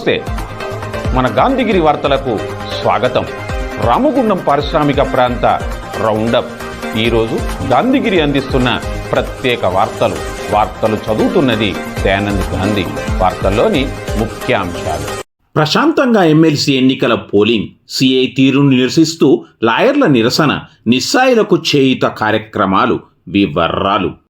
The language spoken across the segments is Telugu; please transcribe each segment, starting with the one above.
నమస్తే. మన గాంధీగిరి వార్తలకు స్వాగతం. రామగుండం పారిశ్రామిక ప్రాంత రౌండప్. ఈరోజు గాంధీగిరి అందిస్తున్న ప్రత్యేక వార్తలు. వార్తలు చదువుతున్నది దయానంద్ గాంధీ. వార్తల్లోని ముఖ్యాంశాలు. ప్రశాంతంగా ఎమ్మెల్సీ ఎన్నికల పోలింగ్. సిఐ తీరును నిరసిస్తూ లాయర్ల నిరసన నిస్సాయులకు చేయుత కార్యక్రమాలు వివరాలు.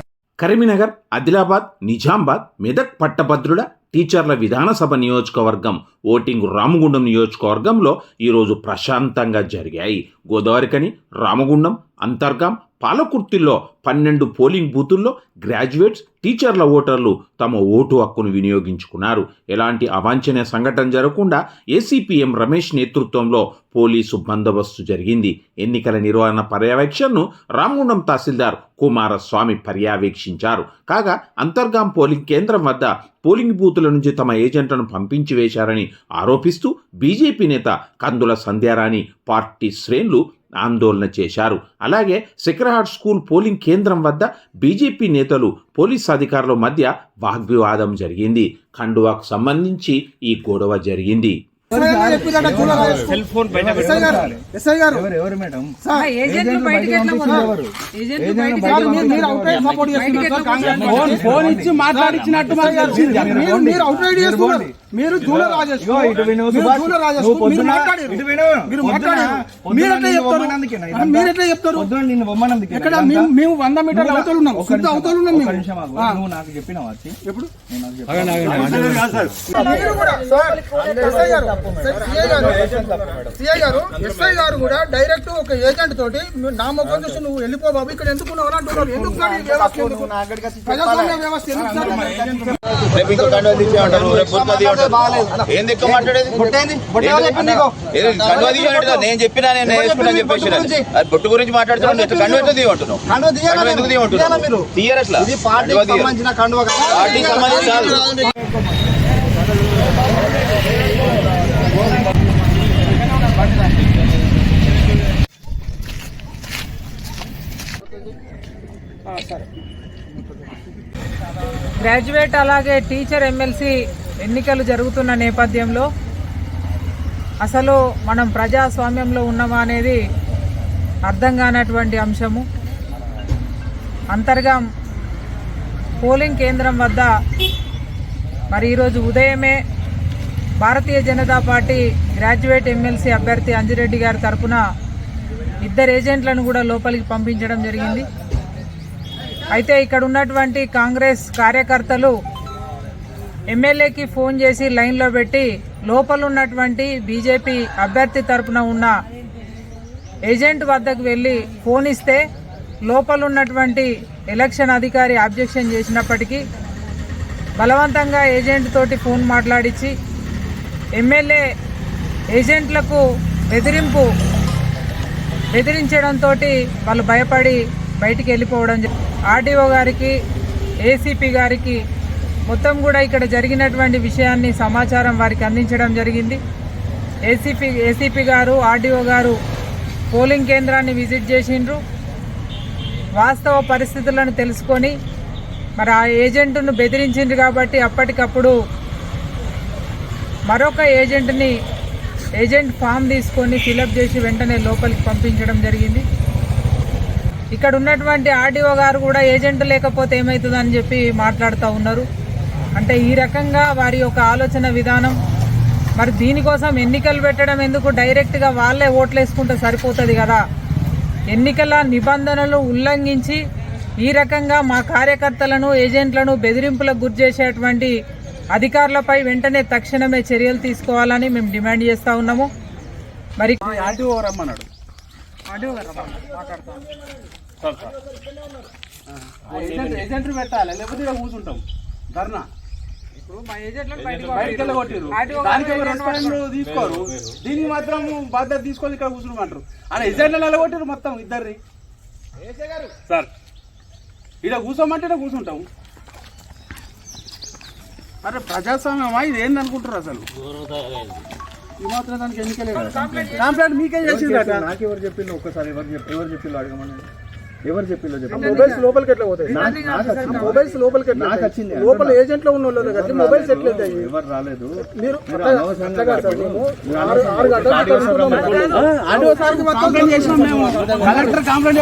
Karimnagar Adilabad Nizamabad Medak పట్టభద్రుల టీచర్ల విధానసభ నియోజకవర్గం ఓటింగ్ రామగుండం నియోజకవర్గంలో ఈరోజు ప్రశాంతంగా జరిగాయి. గోదావరికని రామగుండం అంతర్గాం పాలకుర్తిలో పన్నెండు పోలింగ్ బూతుల్లో గ్రాడ్యుయేట్స్ టీచర్ల ఓటర్లు తమ ఓటు హక్కును వినియోగించుకున్నారు. ఎలాంటి అవాంఛనీయ సంఘటన జరగకుండా ఏసీపీఎం రమేష్ నేతృత్వంలో పోలీసు బందోబస్తు జరిగింది. ఎన్నికల నిర్వహణ పర్యవేక్షణను రామగుండం తహసీల్దార్ కుమారస్వామి పర్యవేక్షించారు. కాగా అంతర్గాం పోలింగ్ కేంద్రం వద్ద పోలింగ్ బూతుల నుంచి తమ ఏజెంట్లను పంపించి వేశారని ఆరోపిస్తూ బీజేపీ నేత కందుల సంధ్యారాణి పార్టీ శ్రేణులు ఆందోళన చేశారు. అలాగే సెక్రహాట్ స్కూల్ పోలింగ్ కేంద్రం వద్ద బీజేపీ నేతలు పోలీస్ అధికారుల మధ్య వాగ్వివాదం జరిగింది. ఖండువాకు సంబంధించి ఈ గొడవ జరిగింది. సెల్ ఫోన్ ఫోన్ ఇచ్చి మాట్లాడించినట్టు మాకు తెలిసింది. మీరు అవుట్ రైట్ చేస్తున్నారు మీరు జూల రాజేష్ మీరు. జూల రాజేష్ మీరు మాట్లాడారు. మీరు చెప్తారు? మేము వంద మీటర్ల అవతల ఉన్నాం శుద్ధ అవతల ఉన్నాం మేము. నువ్వు నాకు ఎప్పుడు చెప్పినా. సార్ ఎస్ఐ గారు కూడా డైరెక్ట్ ఒక ఏజెంట్ తోటి నా ముఖం చూసి నువ్వు వెళ్ళిపో బాబు ఇక్కడ ఎందుకు అంటున్నారు ఎందుకు? ప్రజాస్వామ్య వ్యవస్థ ఎందుకు ఏం దిక్కు మాట్లాడేది? నేను చెప్పినా నేను వేసుకున్నా చెప్పేసి అది బొట్టు గురించి మాట్లాడుతున్నాను ఎందుకు తీయరు అట్లా కండువా. పార్టీకి సంబంధించి గ్రాడ్యుయేట్ అలాగే టీచర్ ఎమ్మెల్సీ ఎన్నికలు జరుగుతున్న నేపథ్యంలో అసలు మనం ప్రజాస్వామ్యంలో ఉన్నామా అనేది అర్థం కానటువంటి అంశము. అంతర్గా పోలింగ్ కేంద్రం వద్ద మరి ఈరోజు ఉదయమే Bharatiya Janata party graduate MLC అభ్యర్థి అంజిరెడ్డి గారి తరపున ఇద్దరు ఏజెంట్లను కూడా లోపలికి పంపించడం జరిగింది. అయితే ఇక్కడ ఉన్నటువంటి కాంగ్రెస్ కార్యకర్తలు ఎమ్మెల్యేకి ఫోన్ చేసి లైన్లో పెట్టి లోపల ఉన్నటువంటి బీజేపీ అభ్యర్థి తరపున ఉన్న ఏజెంట్ వద్దకు వెళ్ళి ఫోన్ ఇస్తే లోపల ఉన్నటువంటి ఎలక్షన్ అధికారి అబ్జెక్షన్ చేసినప్పటికీ బలవంతంగా ఏజెంట్ తోటి ఫోన్ మాట్లాడించి ఎమ్మెల్యే ఏజెంట్లకు బెదిరింపు బెదిరించడంతో వాళ్ళు భయపడి బయటికి వెళ్ళిపోవడం ఆర్డీఓ గారికి ఏసీపీ గారికి మొత్తం కూడా ఇక్కడ జరిగినటువంటి విషయాన్ని సమాచారం వారికి అందించడం జరిగింది. ఏసీపీ ఏసీపీ గారు ఆర్డీఓ గారు పోలింగ్ కేంద్రాన్ని విజిట్ చేసిండ్రు. వాస్తవ పరిస్థితులను తెలుసుకొని మరి ఆ ఏజెంట్ను బెదిరించిండ్రు కాబట్టి అప్పటికప్పుడు మరొక ఏజెంట్ని ఏజెంట్ ఫామ్ తీసుకొని ఫిలప్ చేసి వెంటనే లోపలికి పంపించడం జరిగింది. ఇక్కడ ఉన్నటువంటి ఆర్డీఓ గారు కూడా ఏజెంట్ లేకపోతే ఏమవుతుందని చెప్పి మాట్లాడుతూ ఉన్నారు. అంటే ఈ రకంగా వారి యొక్క ఆలోచన విధానం మరి దీనికోసం ఎన్నికలు పెట్టడం ఎందుకు డైరెక్ట్గా వాళ్ళే ఓట్లు వేసుకుంటే సరిపోతుంది కదా? ఎన్నికల నిబంధనలు ఉల్లంఘించి ఈ రకంగా మా కార్యకర్తలను ఏజెంట్లను బెదిరింపులకు గురి చేసేటువంటి అధికారులపై వెంటనే తక్షణమే చర్యలు తీసుకోవాలని మేము డిమాండ్ చేస్తూ ఉన్నాము. మరి రమ్మన్నాడు ఏజెంట్ పెట్టాలి లేకపోతే కూర్చుంటాం. ధర్నా. తీసుకోరు. దీనికి మాత్రం బాధ్యత తీసుకొని ఇక్కడ కూర్చుంటారు అలా ఎజెంట్లు నిలగొట్టారు మొత్తం ఇద్దరిని. సార్ ఇక్కడ కూర్చోమంటే ఈడ కూర్చుంటాం. అరే ప్రజాస్వామ్యమా? ఇది ఏంది అనుకుంటారు అసలు? ఈ మాత్రం దానికి ఎన్నికలే కంప్లైంట్ మీకే చేసిందట నాకు ఎవరు చెప్పిండు ఒక్కసారి ఎవరు చెప్పి ఎవరు చెప్పిండు అడగమని ఎవరు చెప్పిందో చెప్పండి మొబైల్స్ లోపలికి ఎట్లా పోతాయి. మొబైల్స్ లోపలికి ఎట్లా? వచ్చింది. లోపల ఏజెంట్లో ఉన్న వాళ్ళు కదా మొబైల్స్ ఎట్లా అవుతాయి? ఎవరు రాలేదు? మీరు కంప్లైంట్ చేసినాం కలెక్టర్ కంప్లైంట్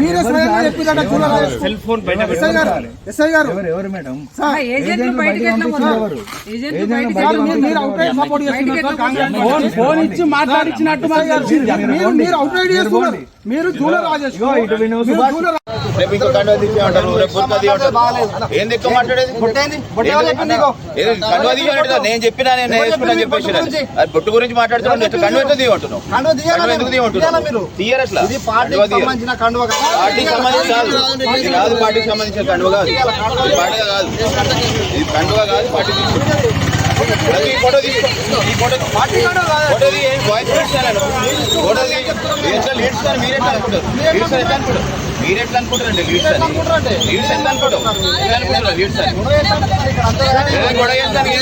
మీరే స్వయంగా చెప్పిదట. ఎస్ఐ గారు ఎస్ఐ గారు. ఎవరు ఎవరు మేడం? బయటికి ఎట్లా మీరు-? అవుట్ సపోర్ట్ చేస్తున్నారు? ఫోన్ ఫోన్ ఇచ్చి మాట్లాడించినట్టు మాకు తెలిసింది. మీరు మీరు అవుట్ రైట్ చేస్తున్నారు. మీరు జూలర్ రాజేష్ ఇటు విను మీరు సుభాష్. జూలర్ రేపు ఇంకో కండువా తీసి అంటారు రేపు బుర్కా అంటారు ఏం ఎక్కువ మాట్లాడేది? ఏది? కండువా తీసి అంటారు నేను చెప్పినా నేను చెప్పేసి అది బొట్టు గురించి మాట్లాడుతున్నాను కండువా ఎట్లా తీయమంటున్నావు? కండువా ఎందుకు తీయమంటున్నావు? తీయరు అట్లా కండువా తీయరు. పార్టీకి సంబంధించి కాదు. ఇది కాదు పార్టీకి సంబంధించిన కండువా కాదు. ఇది కండువా కాదు. పార్టీ ఫోటో తీసుకో ఈ ఫోటో ఫోటో తీ వాయిస్ ఇస్తాను ఫోటో తీ లీడ్స్ అని మీరు ఎట్లా అనుకుంటారు లీడ్స్ ఎట్లా అనుకుంటారు మీరు ఎట్లా అనుకుంటారండి లీడ్స్ అని లీడ్స్ ఎంత అనుకుంటారు లీడ్స్ అని గొడవ చేస్తానికి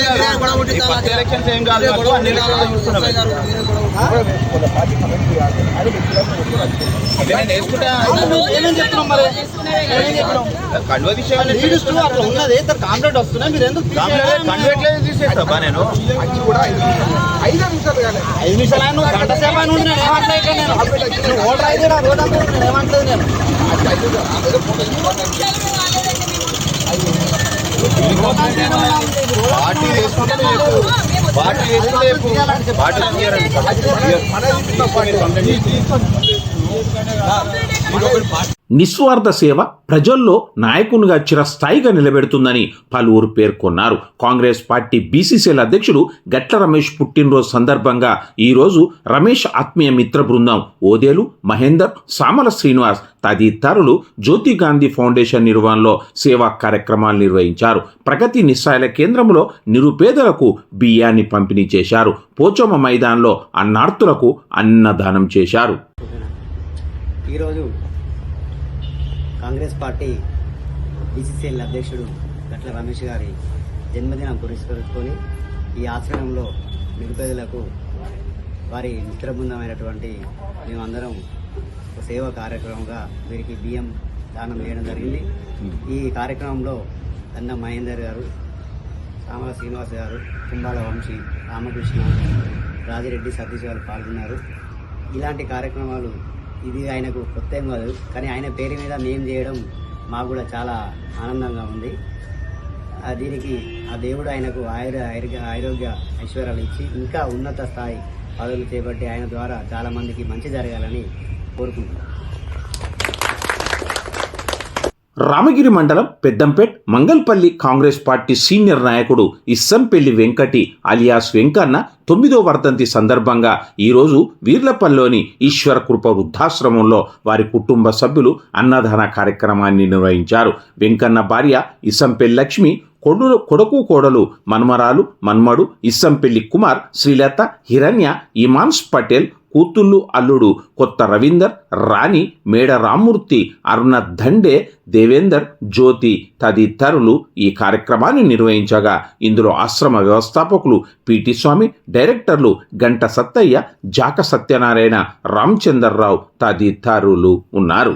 ఏం కాదు ఎలక్షన్స్ ఏం కాదు అన్ని ఎలక్షన్స్ చూస్తున్నాం. ఇదే ఉన్నది కాంప్లైంట్ వస్తున్నాయి మీరు ఎందుకు కండువా తీసేస్తా నేను ఐదు నిమిషాలు ఐదు నిమిషాలు ఆయన గంట సేపు ఆయన ఉండి నేను ఏమంటలేదు నేను ఓటర్ అయితే రోడ్ అంతా నేను ఏమంటలేదు నేను పార్టీ వేసుకుంటే చెప్పు పార్టీ వేసుకుంటే చెప్పు పార్టీ తీయరండి నిస్వార్థ సేవ ప్రజల్లో నాయకునిగా చిరస్థాయిగా నిలబెడుతుందని పలువురు పేర్కొన్నారు. కాంగ్రెస్ పార్టీ బీసీసీఎల్ అధ్యక్షుడు గట్ల రమేష్ పుట్టినరోజు సందర్భంగా ఈరోజు రమేష్ ఆత్మీయ మిత్ర బృందం ఓదేలు మహేందర్ సామల శ్రీనివాస్ తదితరులు జ్యోతి గాంధీ ఫౌండేషన్ నిర్వహణలో సేవా కార్యక్రమాలు నిర్వహించారు. ప్రగతి నిస్సాయల కేంద్రంలో నిరుపేదలకు బియ్యాన్ని పంపిణీ చేశారు. పోచమ్మ మైదాన్లో అన్నార్తులకు అన్నదానం చేశారు. ఈరోజు కాంగ్రెస్ పార్టీ బీసీసీఎల్ అధ్యక్షుడు గట్ల రమేష్ గారి జన్మదినం పురస్కరించుకొని ఈ ఆశ్రమంలో నిరుపేదలకు వారి మిత్రబృందమైనటువంటి మేమందరం ఒక సేవా కార్యక్రమంగా వీరికి బియ్యం దానం చేయడం జరిగింది. ఈ కార్యక్రమంలో అన్న మహేందర్ గారు సామల శ్రీనివాస్ గారు కుంభాల వంశీ రామకృష్ణ రాజిరెడ్డి సతీష్ గారు పాల్గొన్నారు. ఇలాంటి కార్యక్రమాలు ఇది ఆయనకు కొత్త ఏం కాదు. కానీ ఆయన పేరు మీద మేము చేయడం మాకు కూడా చాలా ఆనందంగా ఉంది. దీనికి ఆ దేవుడు ఆయనకు ఆయుర ఆరోగ్య ఆరోగ్య ఐశ్వర్యాలు ఇచ్చి ఇంకా ఉన్నత స్థాయి పదవులు చేపట్టి ఆయన ద్వారా చాలామందికి మంచి జరగాలని కోరుకుంటున్నాను రామగిరి మండలం Peddampet Mangalpalli Congress party senior నాయకుడు ఇస్సంపెల్లి వెంకటి అలియాస్ వెంకన్న తొమ్మిదో వర్ధంతి సందర్భంగా ఈరోజు వీర్లపల్లిలోని ఈశ్వర కృప వృద్ధాశ్రమంలో వారి కుటుంబ సభ్యులు అన్నదాన కార్యక్రమాన్ని నిర్వహించారు. వెంకన్న భార్య ఇసంపెల్లి లక్ష్మి కొడు కొడుకు కోడలు మన్మరాలు మన్మడు ఇస్సంపెల్లి కుమార్ శ్రీలత హిరణ్య ఇమాన్స్ పటేల్ కూతుళ్ళు అల్లుడు కొత్త రవీందర్ రాణి మేడ రామ్మూర్తి అరుణ దండే దేవేందర్ జ్యోతి తదితరులు ఈ కార్యక్రమాన్ని నిర్వహించగా ఇందులో ఆశ్రమ వ్యవస్థాపకులు పిటి స్వామి డైరెక్టర్లు గంట సత్తయ్య జాక సత్యనారాయణ రామచందర్రావు తదితరులు ఉన్నారు.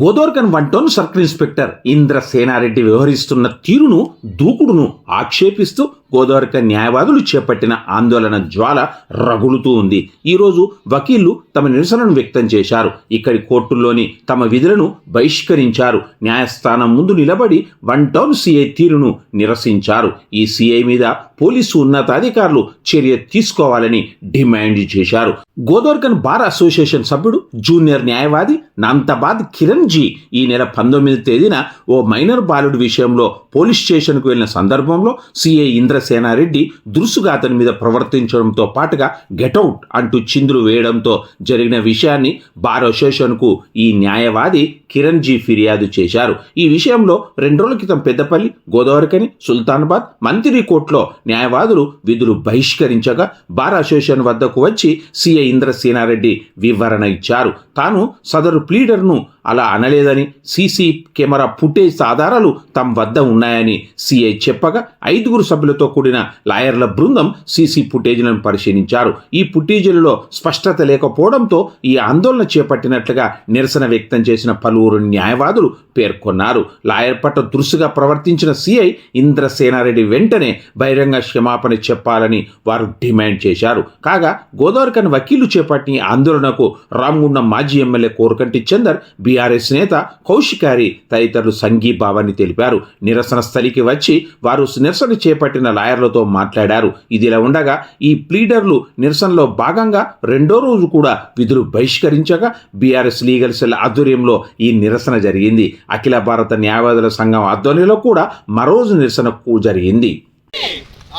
Godavarikhani one town circle inspector Indra Senareddy వ్యవహరిస్తున్న తీరును దూకుడును ఆక్షేపిస్తూ గోదావరిక న్యాయవాదులు చేపట్టిన ఆందోళన జ్వాల రగులుతూ ఉంది. ఈరోజు వకీళ్ళు తమ నిరసనను వ్యక్తం చేశారు. ఇక్కడి కోర్టుల్లోని తమ విధులను బహిష్కరించారు. న్యాయస్థానం ముందు నిలబడి వన్ టౌన్ సిఐ తీరును నిరసించారు. ఈ సిఐ మీద పోలీసు ఉన్నతాధికారులు చర్య తీసుకోవాలని డిమాండ్ చేశారు. గోదోర్కన్ బార్ అసోసియేషన్ సభ్యుడు జూనియర్ న్యాయవాది నంతబాద్ కిరణ్ జీ ఈ నెల పంతొమ్మిది తేదీన ఓ మైనర్ బాలుడి విషయంలో పోలీస్ స్టేషన్కు వెళ్ళిన సందర్భంలో సిఐ సేనారెడ్డి దురుసుగా అతని మీద ప్రవర్తించడంతో పాటుగా గెటౌట్ అంటూ చిందులు వేయడంతో జరిగిన విషయాన్ని బార్ అసోసియేషన్కు ఈ న్యాయవాది కిరణ్ జీ ఫిర్యాదు చేశారు. ఈ విషయంలో రెండు రోజుల క్రితం పెద్దపల్లి గోదావరికని సుల్తానాబాద్ మంత్రి కోర్టులో న్యాయవాదులు విధులు బహిష్కరించగా బార్ అసోసియేషన్ వద్దకు వచ్చి సిఐ ఇంద్రసేనారెడ్డి వివరణ ఇచ్చారు. తాను సదరు ప్లీడర్ను అలా అనలేదని సీసీ కెమెరా ఫుటేజ్ ఆధారాలు తమ వద్ద ఉన్నాయని సిఐ చెప్పగా ఐదుగురు సభ్యులతో కూడిన లాయర్ల బృందం సీసీ ఫుటేజ్లను పరిశీలించారు. ఈ ఫుటేజీలలో స్పష్టత లేకపోవడంతో ఈ ఆందోళన చేపట్టినట్లుగా నిరసన వ్యక్తం చేసిన పలువురు న్యాయవాదులు పేర్కొన్నారు. లాయర్ పట్ల దురుసుగా ప్రవర్తించిన సీఐ ఇంద్రసేనారెడ్డి వెంటనే బహిరంగ క్షమాపణ చెప్పాలని వారు డిమాండ్ చేశారు. కాగా గోదావరికన్ వకీలు చేపట్టిన ఆందోళనకు రామగుండం మాజీ ఎమ్మెల్యే కోరకంటి చందర్ బీఆర్ఎస్ నేత కౌశికారి తదితరులు సంఘీభావాన్ని తెలిపారు. నిరసన స్థలికి వచ్చి వారు నిరసన చేపట్టిన లాయర్లతో మాట్లాడారు. ఇదిలా ఉండగా ఈ ప్లీడర్లు నిరసనలో భాగంగా రెండో రోజు కూడా విధులు బహిష్కరించగా బీఆర్ఎస్ లీగల్ సెల్ ఆధ్వర్యంలో ఈ నిరసన జరిగింది. అఖిల భారత న్యాయవాదుల సంఘం ఆధ్వర్యంలో కూడా మరోజు నిరసన జరిగింది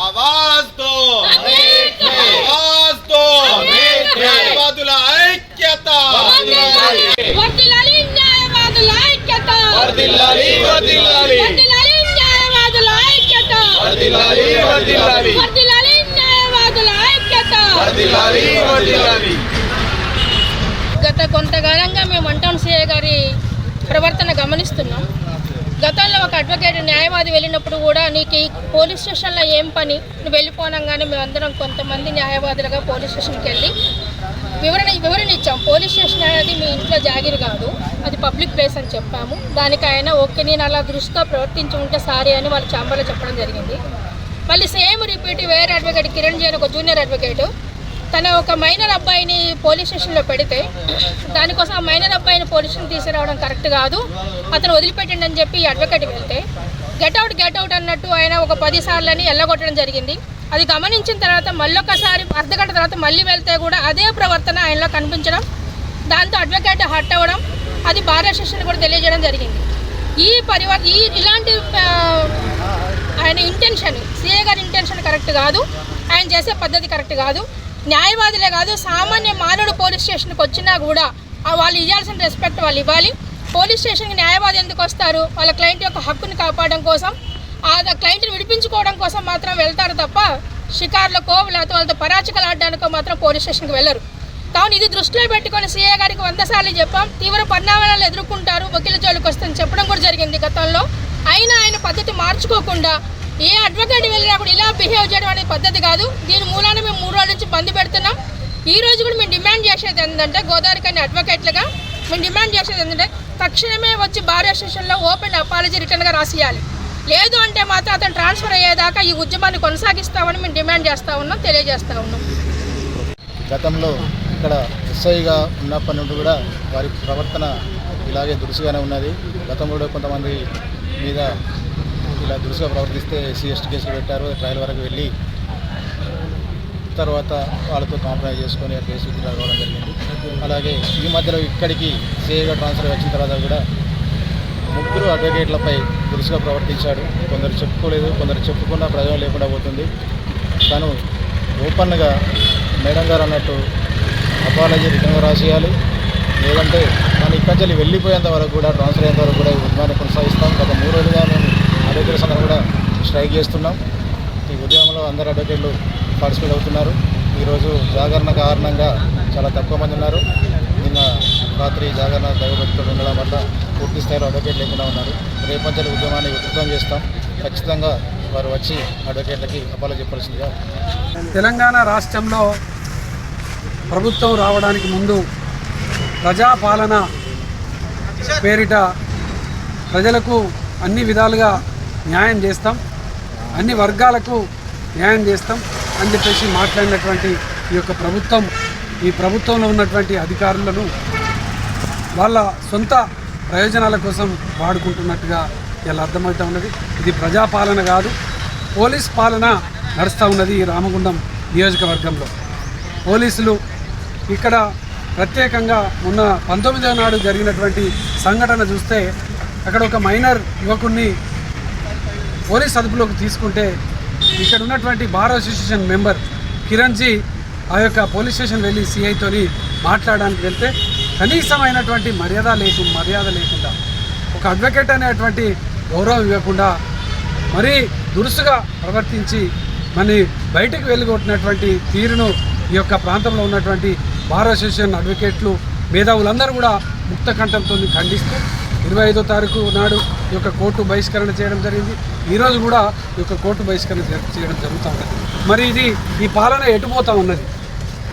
ఆవాజ్ దో ఆవాజ్ దో న్యాయవాదుల ఐక్యత వర్ధిల్లాలి న్యాయవాదుల ఐక్యత న్యాయవాదుల ఐక్యత. న్యాయవాదుల ఐక్యత. గత కొంతకాలంగా మేము అంటాం సిఐ గారి ప్రవర్తన గమనిస్తున్నాం. గతంలో ఒక అడ్వకేట్ న్యాయవాది వెళ్ళినప్పుడు కూడా నీకు ఈ పోలీస్ స్టేషన్లో ఏం పని? నువ్వు వెళ్ళిపోనంగానే మేమందరం కొంతమంది న్యాయవాదులుగా పోలీస్ స్టేషన్కి వెళ్ళి వివరణ వివరణ ఇచ్చాం. పోలీస్ స్టేషన్ అనేది మీ ఇంట్లో జాగిరి కాదు. అది పబ్లిక్ ప్లేస్ అని చెప్పాము. దానికి ఆయన ఓకే నేను అలా దృష్టితో ప్రవర్తించి ఉంటే సారీ అని వాళ్ళ ఛాంబర్లో చెప్పడం జరిగింది. మళ్ళీ సేమ్ రిపీట్ వేరే అడ్వకేట్ కిరణ్ జైన్ ఒక జూనియర్ అడ్వకేట్. తన ఒక మైనర్ అబ్బాయిని పోలీస్ స్టేషన్లో పెడితే దానికోసం ఆ మైనర్ అబ్బాయిని పోలీస్ స్టేషన్ తీసుకురావడం కరెక్ట్ కాదు. అతను వదిలిపెట్టండి అని చెప్పి ఈ అడ్వకేట్ వెళ్తే గెట్అవుట్ గెట్అవుట్ అన్నట్టు ఆయన ఒక పది సార్లని ఎల్లగొట్టడం జరిగింది. అది గమనించిన తర్వాత మళ్ళొకసారి అర్ధగంట తర్వాత మళ్ళీ వెళ్తే కూడా అదే ప్రవర్తన ఆయనలో కనిపించడం దాంతో అడ్వకేట్ హట్ అవ్వడం అది భార్య స్టేషన్ కూడా తెలియజేయడం జరిగింది. ఈ పరివర్ ఈ ఇలాంటి ఆయన ఇంటెన్షన్ సీఏ గారి ఇంటెన్షన్ కరెక్ట్ కాదు. ఆయన చేసే పద్ధతి కరెక్ట్ కాదు. న్యాయవాదులే కాదు సామాన్య మానవుడు పోలీస్ స్టేషన్కి వచ్చినా కూడా వాళ్ళు ఇవ్వాల్సిన రెస్పెక్ట్ వాళ్ళు ఇవ్వాలి. పోలీస్ స్టేషన్కి న్యాయవాది ఎందుకు వస్తారు? వాళ్ళ క్లయింట్ యొక్క హక్కుని కాపాడడం కోసం ఆ క్లయింట్ని విడిపించుకోవడం కోసం మాత్రం వెళ్తారు తప్ప షికార్లకో లేకపోతే వాళ్ళతో పరాచికలు ఆడడానికో మాత్రం పోలీస్ స్టేషన్కి వెళ్ళరు. కావున ఇది దృష్టిలో పెట్టుకొని సీఏ గారికి వంద సార్లు చెప్పాం తీవ్ర పరిణామాలను ఎదుర్కొంటారు వకీల జోలికి వస్తుందని చెప్పడం కూడా జరిగింది గతంలో. అయినా ఆయన పద్ధతి మార్చుకోకుండా ఏ అడ్వకేట్ వెళ్ళినా కూడా ఇలా బిహేవ్ చేయడం అనేది పద్ధతి కాదు. దీని మూలాన మేము మూడు రోజుల నుంచి బంద్ పెడుతున్నాం. ఈ రోజు కూడా మేము డిమాండ్ చేసేది ఏంటంటే గోదావరి కానీ అడ్వకేట్లుగా మేము డిమాండ్ చేసేది ఏంటంటే తక్షణమే వచ్చి భార్య స్టేషన్లో ఓపెన్ అపాలజీ రిటర్న్గా రాసియాలి. లేదు అంటే మాత్రం అతను ట్రాన్స్ఫర్ అయ్యేదాకా ఈ ఉద్యమాన్ని కొనసాగిస్తామని మేము డిమాండ్ చేస్తూ ఉన్నాం తెలియజేస్తూ ఉన్నాం. గతంలో ఇక్కడ ఎస్ఐగా ఉన్నప్పటి నుండి కూడా వారి ప్రవర్తన ఇలాగే దురుసుగానే ఉన్నది. గతంలో కూడా కొంతమంది మీద ఇలా దురుసుగా ప్రవర్తిస్తే ఎస్సీ కేసులు పెట్టారు. ట్రయల్ వరకు వెళ్ళి తర్వాత వాళ్ళతో కాంప్రమైజ్ చేసుకొని ఆ కేసు విత్డ్రా కావడం జరిగింది. అలాగే ఈ మధ్యలో ఇక్కడికి సేగా ట్రాన్స్ఫర్ వచ్చిన తర్వాత కూడా ముగ్గురు అడ్వకేట్లపై దురుసుగా ప్రవర్తించాడు. కొందరు చెప్పుకోలేదు కొందరు చెప్పుకున్నా ప్రయోజనం లేకుండా పోతుంది. తను ఓపెన్గా మేడం గారు అన్నట్టు అపాలజీ రిటర్న్గా రాసేయాలి. లేదంటే మనం ఇక్కడి నుంచి వెళ్ళిపోయేంత వరకు కూడా ట్రాన్స్ఫర్ అయ్యేంత వరకు కూడా ఈ ఉద్యమాన్ని కొనసాగిస్తాం. గత మూడు రోజులుగా మేము అడ్వకేట్స్ అందరూ కూడా స్ట్రైక్ చేస్తున్నాం. ఈ ఉద్యమంలో అందరు అడ్వకేట్లు పార్టిసిపేట్ అవుతున్నారు. ఈరోజు జాగరణ కారణంగా చాలా తక్కువ మంది ఉన్నారు. నిన్న రాత్రి జాగరణ దైవభక్తులు ఉండడం వల్ల పూర్తి స్థాయిలో అడ్వకేట్ లేకుండా ఉన్నారు. రేపంచల ఉద్యమాన్ని ఉధృతం చేస్తాం. ఖచ్చితంగా వారు వచ్చి అడ్వకేట్లకి అపాలో చెప్పాల్సిందిగా. తెలంగాణ రాష్ట్రంలో ప్రభుత్వం రావడానికి ముందు ప్రజాపాలన పేరిట ప్రజలకు అన్ని విధాలుగా న్యాయం చేస్తాం. అన్ని వర్గాలకు న్యాయం చేస్తాం అని చెప్పేసి మాట్లాడినటువంటి ఈ యొక్క ప్రభుత్వం ఈ ప్రభుత్వంలో ఉన్నటువంటి అధికారులను వాళ్ళ సొంత ప్రయోజనాల కోసం వాడుకుంటున్నట్టుగా ఇలా అర్థమవుతా ఉన్నది. ఇది ప్రజాపాలన కాదు పోలీస్ పాలన నడుస్తూ ఉన్నది ఈ రామగుండం నియోజకవర్గంలో. పోలీసులు ఇక్కడ ప్రత్యేకంగా మొన్న పంతొమ్మిదవ నాడు జరిగినటువంటి సంఘటన చూస్తే అక్కడ ఒక మైనర్ యువకుడిని పోలీస్ అదుపులోకి తీసుకుంటే ఇక్కడ ఉన్నటువంటి బార్ అసోసియేషన్ మెంబర్ కిరణ్జీ ఆ యొక్క పోలీస్ స్టేషన్ వెళ్ళి సిఐతోని మాట్లాడడానికి వెళ్తే కనీసమైనటువంటి మర్యాద లేకు మర్యాద లేకుండా ఒక అడ్వకేట్ అనేటువంటి గౌరవం ఇవ్వకుండా మరీ దురుసుగా ప్రవర్తించి మరి బయటకు వెళ్ళగొట్టినటువంటి తీరును ఈ యొక్క ప్రాంతంలో ఉన్నటువంటి బార్ అసోసియేషన్ అడ్వకేట్లు మేధావులందరూ కూడా ముక్త కంఠంతో ఖండిస్తూ ఇరవై ఐదో తారీఖు నాడు ఈ యొక్క కోర్టు బహిష్కరణ చేయడం జరిగింది. ఈరోజు కూడా ఈ యొక్క కోర్టు బహిష్కరణ జరి- చేయడం జరుగుతూ ఉన్నది. మరి ఇది ఈ పాలన ఎటుపోతూ ఉన్నది?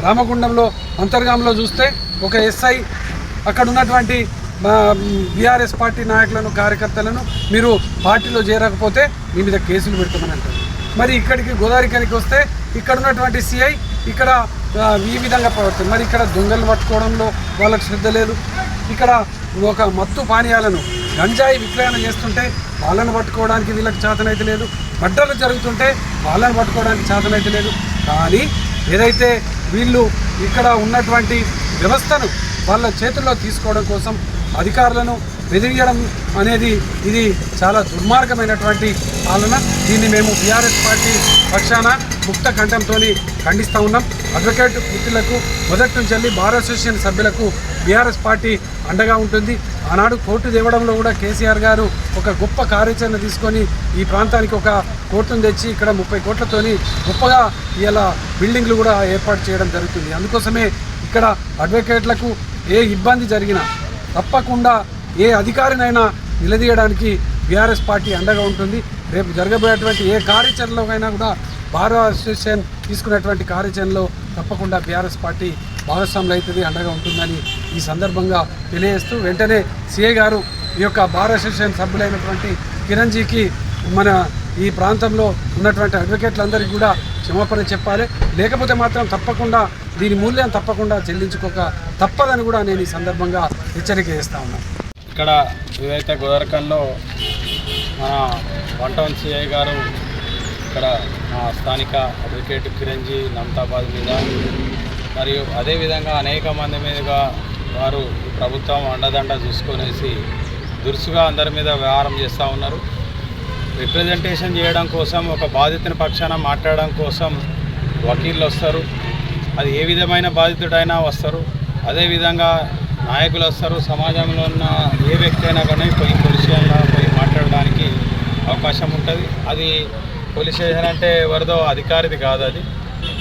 రామగుండంలో అంతర్గాంలో చూస్తే ఒక ఎస్ఐ అక్కడ ఉన్నటువంటి బీఆర్ఎస్ పార్టీ నాయకులను కార్యకర్తలను మీరు పార్టీలో చేరకపోతే మీ మీద కేసులు పెడతామని అంటారు మరి ఇక్కడికి గోదావరికానికి వస్తే ఇక్కడ ఉన్నటువంటి సిఐ ఇక్కడ ఈ విధంగా ప్రవర్తన మరి ఇక్కడ దొంగలు పట్టుకోవడంలో వాళ్ళకి శ్రద్ధ లేదు. ఇక్కడ ఒక మత్తు పానీయాలను గంజాయి విక్రయణ చేస్తుంటే వాళ్ళని పట్టుకోవడానికి వీళ్ళకి చేతనైతే లేదు. మడ్డలు జరుగుతుంటే వాళ్ళని పట్టుకోవడానికి చేతనైతే లేదు. కానీ ఏదైతే వీళ్ళు ఇక్కడ ఉన్నటువంటి వ్యవస్థను వాళ్ళ చేతుల్లో తీసుకోవడం కోసం అధికారులను బెదిరియడం అనేది ఇది చాలా దుర్మార్గమైనటువంటి పాలన. దీన్ని మేము బీఆర్ఎస్ పార్టీ పక్షాన ముక్త కంఠంతో ఖండిస్తూ ఉన్నాం. అడ్వకేట్ వృత్తులకు మొదటి నుంచి వెళ్ళి బార్ అసోసియేషన్ సభ్యులకు బీఆర్ఎస్ పార్టీ అండగా ఉంటుంది. ఆనాడు కోర్టు తేవడంలో కూడా కేసీఆర్ గారు ఒక గొప్ప కార్యాచరణ తీసుకొని ఈ ప్రాంతానికి ఒక కోర్టును తెచ్చి ఇక్కడ ముప్పై కోట్లతోని గొప్పగా ఇలా బిల్డింగ్లు కూడా ఏర్పాటు చేయడం జరుగుతుంది. అందుకోసమే ఇక్కడ అడ్వకేట్లకు ఏ ఇబ్బంది జరిగినా తప్పకుండా ఏ అధికారినైనా నిలదీయడానికి బీఆర్ఎస్ పార్టీ అండగా ఉంటుంది. రేపు జరగబోయేటువంటి ఏ కార్యాచరణలోకైనా కూడా బార్ అసోసియేషన్ తీసుకున్నటువంటి కార్యాచరణలో తప్పకుండా బీఆర్ఎస్ పార్టీ భాగస్వాములు అవుతుంది అండగా ఉంటుందని ఈ సందర్భంగా తెలియజేస్తూ వెంటనే సీఏ గారు ఈ యొక్క బార్ అసోసియేషన్ సభ్యులైనటువంటి కిరణ్జీకి మన ఈ ప్రాంతంలో ఉన్నటువంటి అడ్వకేట్లందరికీ కూడా క్షమాపణ చెప్పాలి. లేకపోతే మాత్రం తప్పకుండా దీని మూల్యం తప్పకుండా చెల్లించుకోక తప్పదని కూడా నేను ఈ సందర్భంగా హెచ్చరిక చేస్తా ఉన్నాను. ఇక్కడ ఏదైతే గోదరకంలో మన వన్ టౌన్ సిఐ గారు ఇక్కడ మా స్థానిక అడ్వకేట్ కిరంజీ నమతాబాద్ మీద. మరియు అదేవిధంగా అనేక మంది మీదుగా వారు ప్రభుత్వం అండదండ చూసుకొనేసి దురుసుగా అందరి మీద వ్యవహారం చేస్తూ ఉన్నారు. రిప్రజెంటేషన్ చేయడం కోసం ఒక బాధితుని పక్షాన మాట్లాడడం కోసం వకీళ్ళు వస్తారు. అది ఏ విధమైన బాధితుడైనా వస్తారు. అదేవిధంగా నాయకులు వస్తారు. సమాజంలో ఉన్న ఏ వ్యక్తి అయినా కానీ పోయి పోలీస్ పోయి మాట్లాడడానికి అవకాశం ఉంటుంది. అది పోలీస్ స్టేషన్ అంటే ఎవరిదో అధికారిది కాదు అది.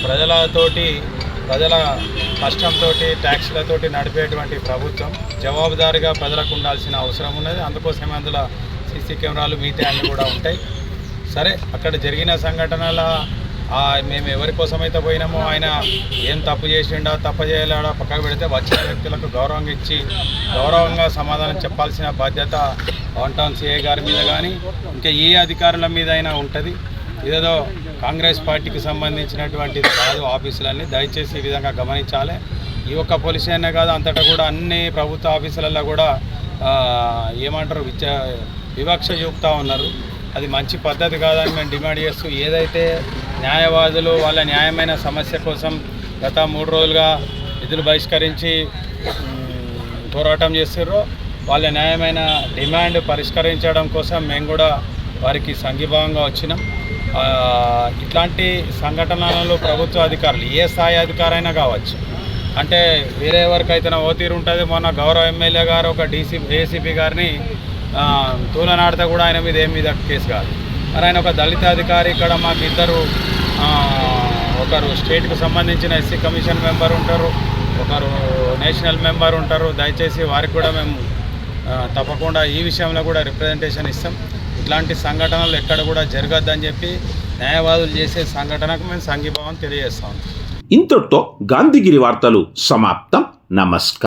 ప్రజలతోటి ప్రజల కష్టంతో ట్యాక్స్లతోటి నడిపేటువంటి ప్రభుత్వం జవాబుదారీగా ప్రజలకు ఉండాల్సిన అవసరం ఉన్నది. అందుకోసమే అందులో సీసీ కెమెరాలు మిగతా అన్నీ కూడా ఉంటాయి. సరే అక్కడ జరిగిన సంఘటనల మేము ఎవరి కోసమైతే పోయినామో ఆయన ఏం తప్పు చేసిండా తప్పు చేయలేడా పక్కకు పెడితే వచ్చిన వ్యక్తులకు గౌరవంగా ఇచ్చి గౌరవంగా సమాధానం చెప్పాల్సిన బాధ్యత వన్ టౌన్ గారి మీద కానీ ఇంకా ఏ అధికారుల మీద అయినా ఉంటుంది. ఇదేదో కాంగ్రెస్ పార్టీకి సంబంధించినటువంటిది కాదు ఆఫీసులన్నీ. దయచేసి ఈ విధంగా గమనించాలి. ఈ ఒక్క పోలీస్ స్టేషనే కాదు అంతటా కూడా అన్ని ప్రభుత్వ ఆఫీసులలో కూడా ఏమంటారు విచ వివక్ష చూపుతూ ఉన్నారు. అది మంచి పద్ధతి కాదని మేము డిమాండ్ చేస్తూ ఏదైతే న్యాయవాదులు వాళ్ళ న్యాయమైన సమస్య కోసం గత మూడు రోజులుగా విధులు బహిష్కరించి పోరాటం చేస్తారో వాళ్ళ న్యాయమైన డిమాండ్ పరిష్కరించడం కోసం మేము కూడా వారికి సంఘీభావంగా వచ్చినాం. ఇట్లాంటి సంఘటనలలో ప్రభుత్వ అధికారులు ఏ స్థాయి అధికారైనా కావచ్చు. అంటే వేరే ఎవరికైతే ఓతీరు ఉంటుంది. మొన్న గౌరవ ఎమ్మెల్యే గారు ఒక డీసీ ఏసీపీ గారిని తూలనాడితే కూడా ఆయన మీద ఏం మీద కేసు కాదు. మరి ఆయన ఒక దళిత అధికారి ఇక్కడ మాకు ఇద్దరు ఒకరు స్టేట్కు సంబంధించిన ఎస్సీ కమిషన్ మెంబర్ ఉంటారు ఒకరు నేషనల్ మెంబర్ ఉంటారు. దయచేసి వారికి కూడా మేము తప్పకుండా ఈ విషయంలో కూడా రిప్రజెంటేషన్ ఇస్తాం. ఇట్లాంటి సంఘటనలు ఎక్కడ కూడా జరగద్దని చెప్పి న్యాయవాదులు చేసే సంఘటనకు మేము సంఘీభావం తెలియజేస్తాం. ఇంతటితో గాంధీగిరి వార్తలు సమాప్తం. నమస్కారం.